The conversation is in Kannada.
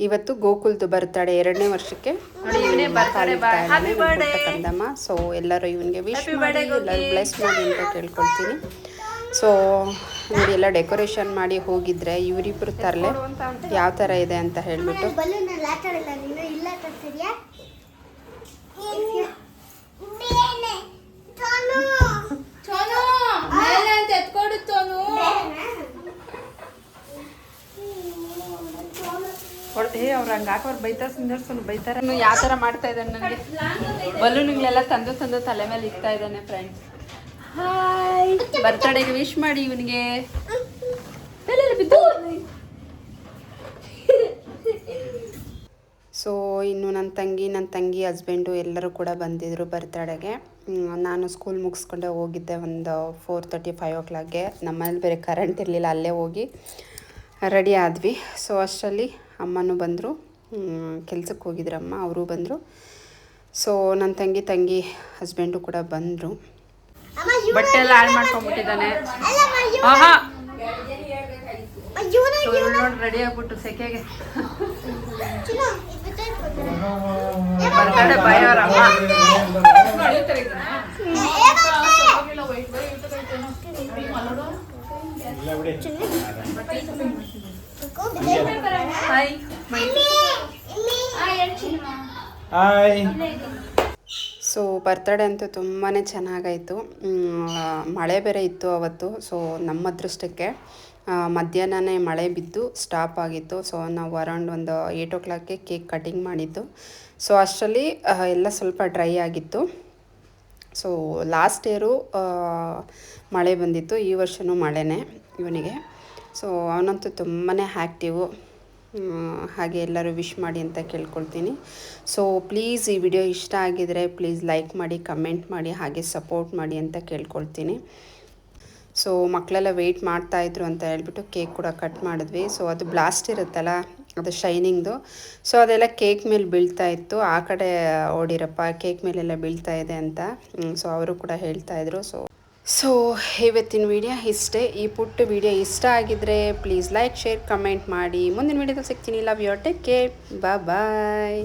ಇವತ್ತು ಗೋಕುಲ್ದು ಬರ್ತಾಳೆ ಎರಡನೇ ವರ್ಷಕ್ಕೆ ನೋಡಿ ಇವನೇ ಬರ್ತಡೆ ಹ್ಯಾಪಿ ಬರ್ಡೇ ಕಂದಮ್ಮ ಸೊ ಎಲ್ಲರೂ ಇವನಿಗೆ ವಿಶ್ ಮಾಡಿ ಎಲ್ಲರೂ. ಬ್ಲೆಸ್ ಮಾಡಿ ಅಂತ ಕೇಳ್ಕೊಳ್ತೀನಿ. ಸೊ ಇವರೆಲ್ಲ ಎಲ್ಲ ಡೆಕೋರೇಷನ್ ಮಾಡಿ ಹೋಗಿದ್ರೆ ಇವರಿಬ್ರು ತರಲೆ ಯಾವ ಥರ ಇದೆ ಅಂತ ಹೇಳಿಬಿಟ್ಟು. ಏ, ಅವ್ರು ಹಂಗೆ ಹಾಕೋರು ಬೈತಾರ ಬೈತಾರ. ಯಾವ ಥರ ಮಾಡ್ತಾ ಇದ್ದಾನೆ ನನಗೆ? ಬಲೂನ್ಗಳೆಲ್ಲ ತಂದು ತಂದು ತಲೆ ಮೇಲೆ ಇಕ್ತಾ ಇದ್ದಾನೆ ಫ್ರೆಂಡ್ಸ್ ಹಾಯ್ ಬರ್ತಡೆಗೆ ವಿಶ್ ಮಾಡಿ ಇವನಿಗೆ. ಸೊ ಇನ್ನು ನನ್ನ ತಂಗಿ ನನ್ನ ತಂಗಿ ಹಸ್ಬೆಂಡು ಎಲ್ಲರೂ ಕೂಡ ಬಂದಿದ್ದರು ಬರ್ತಡೆಗೆ ನಾನು ಸ್ಕೂಲ್ ಮುಗಿಸ್ಕೊಂಡೆ ಹೋಗಿದ್ದೆ ಒಂದು ಫೋರ್ ತರ್ಟಿ ಫೈವ್ ಓ ಕ್ಲಾಕ್ಗೆ ನಮ್ಮನೇಲಿ ಬೇರೆ ಕರೆಂಟ್ ಇರಲಿಲ್ಲ, ಅಲ್ಲೇ ಹೋಗಿ. ರೆಡಿ ಆದ್ವಿ. ಸೊ ಅಷ್ಟರಲ್ಲಿ ಅಮ್ಮನೂ ಬಂದರು. ಹೋಗಿದ್ರು ಅಮ್ಮ ಅವರು ಬಂದರು. ಸೊ ನನ್ನ ತಂಗಿ ತಂಗಿ ಹಸ್ಬೆಂಡು ಕೂಡ ಬಂದರು. ಬಟ್ಟೆ ಎಲ್ಲ ಹಾಳು ಮಾಡ್ಕೊಂಡ್ಬಿಟ್ಟಿದ್ದಾನೆ. ನೋಡಿ ರೆಡಿ ಆಗ್ಬಿಟ್ಟು ಸೆಕೆಗೆ. ಬರ್ತಡೆ ಅವ್ರ ಅಮ್ಮ ಹಾಯ್ ಸೊ ಬರ್ತಡೇ ಅಂತೂ ತುಂಬಾ ಚೆನ್ನಾಗಾಯಿತು. ಮಳೆ ಬೇರೆ ಇತ್ತು ಅವತ್ತು. ಸೊ ನಮ್ಮ ಅದೃಷ್ಟಕ್ಕೆ ಮಧ್ಯಾಹ್ನವೇ ಮಧ್ಯಾಹ್ನನೇ ಮಳೆ ಬಿದ್ದು ಸ್ಟಾಪ್ ಆಗಿತ್ತು. ಸೊ ನಾವು ಅರೌಂಡ್ ಒಂದು ಏಯ್ಟ್ ಓ ಕ್ಲಾಕ್ಗೆ ಕೇಕ್ ಕಟಿಂಗ್ ಮಾಡಿದ್ದು. ಸೊ ಅಷ್ಟರಲ್ಲಿ ಎಲ್ಲ ಸ್ವಲ್ಪ ಡ್ರೈ ಆಗಿತ್ತು. ಸೊ ಲಾಸ್ಟ್ ಇಯರು ಮಳೆ ಬಂದಿತ್ತು. ಈ ವರ್ಷವೂ ಮಳೆನೇ. ಇವನಿಗೆ. ಸೊ ಅವನಂತೂ ತುಂಬಾ ಆ್ಯಕ್ಟಿವು ಹಾಗೆ ಎಲ್ಲರೂ ವಿಶ್ ಮಾಡಿ ಅಂತ ಕೇಳ್ಕೊಳ್ತೀನಿ. ಸೊ ಪ್ಲೀಸ್ ಈ ವಿಡಿಯೋ ಇಷ್ಟ ಆಗಿದರೆ ಪ್ಲೀಸ್ ಲೈಕ್ ಮಾಡಿ ಕಮೆಂಟ್ ಮಾಡಿ, ಹಾಗೆ ಸಪೋರ್ಟ್ ಮಾಡಿ ಅಂತ ಕೇಳ್ಕೊಳ್ತೀನಿ. ಸೊ ಮಕ್ಕಳೆಲ್ಲ ವೆಯ್ಟ್ ಮಾಡ್ತಾಯಿದ್ರು ಅಂತ ಹೇಳ್ಬಿಟ್ಟು ಕೇಕ್ ಕೂಡ ಕಟ್ ಮಾಡಿದ್ವಿ. ಸೊ ಅದು ಬ್ಲಾಸ್ಟ್ ಇರುತ್ತಲ್ಲ, ಅದು ಶೈನಿಂಗ್ದು ಸೊ ಅದೆಲ್ಲ ಕೇಕ್ ಮೇಲೆ ಬೀಳ್ತಾ ಇತ್ತು. ಆ ಕಡೆ ಓಡಿರಪ್ಪ ಕೇಕ್ ಮೇಲೆಲ್ಲ ಬೀಳ್ತಾ ಇದೆ ಅಂತ. ಸೊ ಅವರು ಕೂಡ ಹೇಳ್ತಾ ಇದ್ರು. ಸೊ ಸೊ ಇವತ್ತಿನ ವಿಡಿಯೋ ಇಷ್ಟೇ. ಈ ಪುಟ್ಟ ವಿಡಿಯೋ ಇಷ್ಟ ಆಗಿದ್ರೆ ಪ್ಲೀಸ್ ಲೈಕ್ ಶೇರ್ ಕಮೆಂಟ್ ಮಾಡಿ. ಮುಂದಿನ ವಿಡಿಯೋದಲ್ಲಿ ಸಿಗ್ತೀನಿ. Love your take care bye